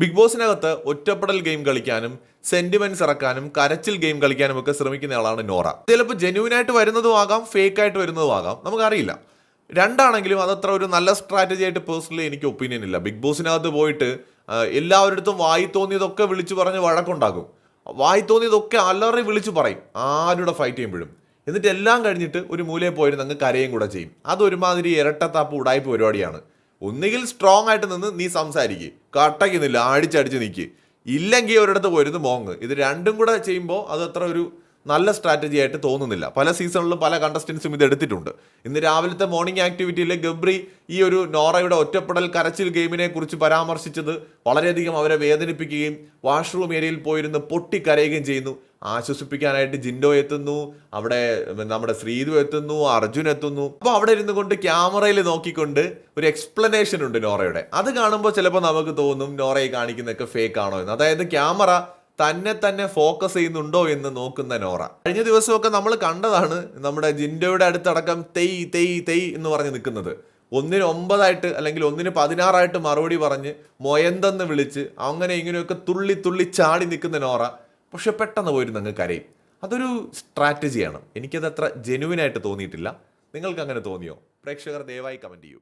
Big ബോസിനകത്ത് ഒറ്റപ്പെടൽ game കളിക്കാനും sentiments ഇറക്കാനും കരച്ചിൽ ഗെയിം കളിക്കാനും ഒക്കെ ശ്രമിക്കുന്ന ആളാണ് നോറ. ചിലപ്പോൾ ജെന്യൂൻ ആയിട്ട് വരുന്നതും ആകാം ഫേക്ക് ആയിട്ട് വരുന്നതും ആകാം. നമുക്കറിയില്ല. രണ്ടാണെങ്കിലും അതത്ര ഒരു നല്ല സ്ട്രാറ്റജി ആയിട്ട് പേഴ്സണലി എനിക്ക് ഒപ്പീനിയൻ ഇല്ല. ബിഗ് ബോസിനകത്ത് പോയിട്ട് എല്ലാവരുടെ വായി തോന്നിയതൊക്കെ വിളിച്ചു പറഞ്ഞ് വഴക്കുണ്ടാക്കും. വായി തോന്നിയതൊക്കെ അലറി വിളിച്ചു പറയും. ആരുടെ ഫൈറ്റ് ചെയ്യുമ്പോഴും. എന്നിട്ട് എല്ലാം കഴിഞ്ഞിട്ട് ഒരു മൂലയിൽ പോയിരുന്ന് അങ്ങ് കരയും കൂടെ ചെയ്യും അതൊരുമാതിരി ഇരട്ടത്താപ്പ് ഉടായ്പ പരിപാടിയാണ്. ഒന്നുകിൽ സ്ട്രോങ് ആയിട്ട് നിന്ന് നീ സംസാരിക്കുക കട്ടയ്ക്കുന്നില്ല അടിച്ചടിച്ച് നിൽക്ക് ഇല്ലെങ്കിൽ ഒരിടത്ത് പോയിരുന്നു മോങ്ങ് ഇത് രണ്ടും കൂടെ ചെയ്യുമ്പോൾ അത് അത്ര ഒരു നല്ല സ്ട്രാറ്റജി ആയിട്ട് തോന്നുന്നില്ല. പല സീസണിലും പല കണ്ടസ്റ്റൻസും ഇത് എടുത്തിട്ടുണ്ട്. ഇന്ന് രാവിലത്തെ മോർണിംഗ് ആക്ടിവിറ്റിയിൽ ഗബ്രി ഈ ഒരു നോറയുടെ ഒറ്റപ്പെടൽ കരച്ചിൽ ഗെയിമിനെ കുറിച്ച് പരാമർശിച്ചത് വളരെയധികം അവരെ വേദനിപ്പിക്കുകയും വാഷ്റൂം ഏരിയയിൽ പോയിരുന്ന് പൊട്ടിക്കരയുകയും ചെയ്യുന്നു. ആശ്വസിപ്പിക്കാനായിട്ട് ജിൻഡോ എത്തുന്നു അവിടെ നമ്മുടെ ശ്രീതു എത്തുന്നു അർജുൻ എത്തുന്നു. അപ്പോൾ അവിടെ ഇരുന്നു കൊണ്ട് ക്യാമറയിൽ നോക്കിക്കൊണ്ട് ഒരു എക്സ്പ്ലനേഷൻ ഉണ്ട് നോറയുടെ. അത് കാണുമ്പോൾ ചിലപ്പോൾ നമുക്ക് തോന്നും നോറയെ കാണിക്കുന്നതൊക്കെ ഫേക്ക് ആണോ എന്ന്. അതായത് ക്യാമറ തന്നെ തന്നെ ഫോക്കസ് ചെയ്യുന്നുണ്ടോ എന്ന് നോക്കുന്ന നോറ. കഴിഞ്ഞ ദിവസമൊക്കെ നമ്മൾ കണ്ടതാണ് നമ്മുടെ ജിൻഡോയുടെ അടുത്തടക്കം തെയ് തെയ് തെയ് എന്ന് പറഞ്ഞ് നിൽക്കുന്നത്. ഒന്നിന് ഒമ്പതായിട്ട് അല്ലെങ്കിൽ ഒന്നിന് പതിനാറായിട്ട് മറുപടി പറഞ്ഞ് മൊയന്തെന്ന് വിളിച്ച് അങ്ങനെ ഇങ്ങനെയൊക്കെ തുള്ളി തുള്ളി ചാടി നിൽക്കുന്ന നോറ. പക്ഷെ പെട്ടെന്ന് പോയിട്ട് അങ്ങ് കരയും. അതൊരു സ്ട്രാറ്റജിയാണ് എനിക്കത് അത്ര ജെനുവിനായിട്ട് തോന്നിയിട്ടില്ല. നിങ്ങൾക്ക് അങ്ങനെ തോന്നിയോ? പ്രേക്ഷകർ ദയവായി കമന്റ് ചെയ്യൂ.